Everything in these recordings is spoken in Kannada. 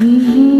Mm-hmm.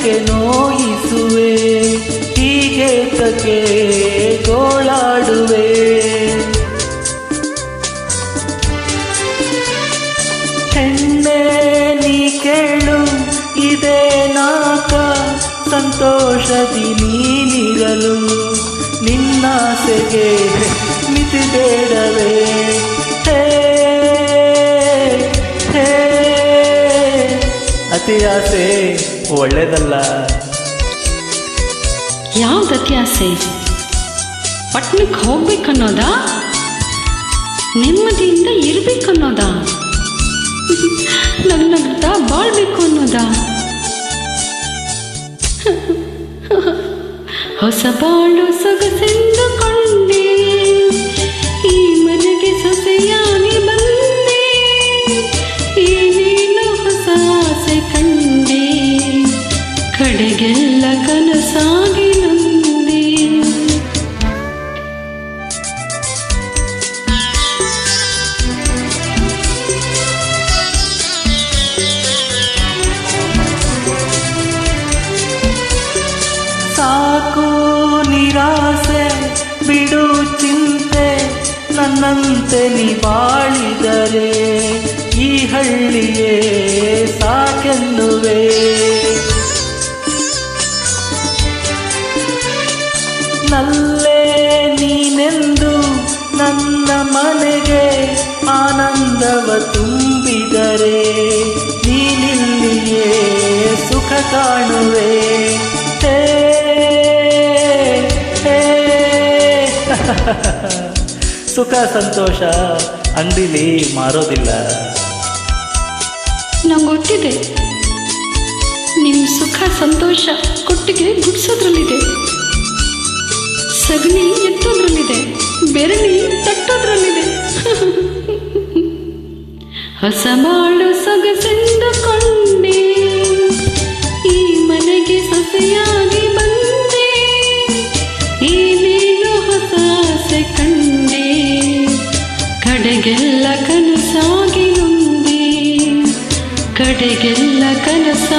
ನನ್ನೇತಕ್ಕೆ ನೋಯಿಸುವೆ, ಹೀಗೆ ತಕ್ಕೆ ಗೋಳಾಡುವೆ ಹೆಣ್ಣೆ, ನೀ ಕೇಳು, ಇದೇ ನಾಕ, ಸಂತೋಷದಿ ನೀನಿರಲು. ನಿನ್ನಾಸೆಗೆ ಮಿತಿ ಬೇಡವೇ ಹೇ ಅತಿ ಆಸೆ ಒಳ್ಳೆಯದಲ್ಲ ಯಾವ್ದು ಅತ್ಯಾಸೆ ಪಟ್ಟಣಕ್ಕೆ ಹೋಗ್ಬೇಕನ್ನೋದಾ? ನೆಮ್ಮದಿಯಿಂದ ಇರ್ಬೇಕನ್ನೋದಾ? ನನ್ನ ಬಾಳ್ಬೇಕು ಅನ್ನೋದಾ ಹೊಸ ಬಾಳು ಸೊಗಸೆಂದು ಕಡೆಗೆಲ್ಲ ಕನಸಾಗಿ ನೊಂದೆ ಸಾಕು ನಿರಾಸೆ ಬಿಡು ಚಿಂತೆ ನನ್ನಂತೆ ನೀ ಬಾಳಿದರೆ ಈ ಹಳ್ಳಿಯೇ ಸಾಕೆನ್ನುವೆ ನಲ್ಲೇ ನೀನೆಂದು ನನ್ನ ಮನೆಗೆ ಆನಂದವ ತುಂಬಿದರೆ ನೀನಿಲ್ಲಿಯೇ ಸುಖ ಕಾಣುವೆ. ಸುಖ, ಸಂತೋಷ, ಅಂಗಡಿಲಿ ಮಾರೋದಿಲ್ಲ. ನಂಗೆ ಗೊತ್ತಿದೆ. ನಿಮ್ಮ ಸುಖ, ಸಂತೋಷ ಕೊಟ್ಟಿಗೆ ಗುಡ್ಸೋದ್ರಲ್ಲಿದೆ. ಸಗಣಿ ಎತ್ತೋದ್ರಲ್ಲಿದೆ ಬೆರಳಿ ತಟ್ಟೋದ್ರಲ್ಲಿದೆ. ಹೊಸ ಬಾಳು ಸೊಗಸೆಂದು ಕೊಂಡೆ, ಈ ಮನೆಗೆ ಸೊಸೆಯಾಗಿ ಬಂದೆ, ಏನೇನು ಹೊಸ ಆಸೆ ಕಂಡೆ, ಕಡೆಗೆಲ್ಲ ಕನಸಾಗಿ ನುಂದೆ, ಕಡೆಗೆಲ್ಲ ಕನಸ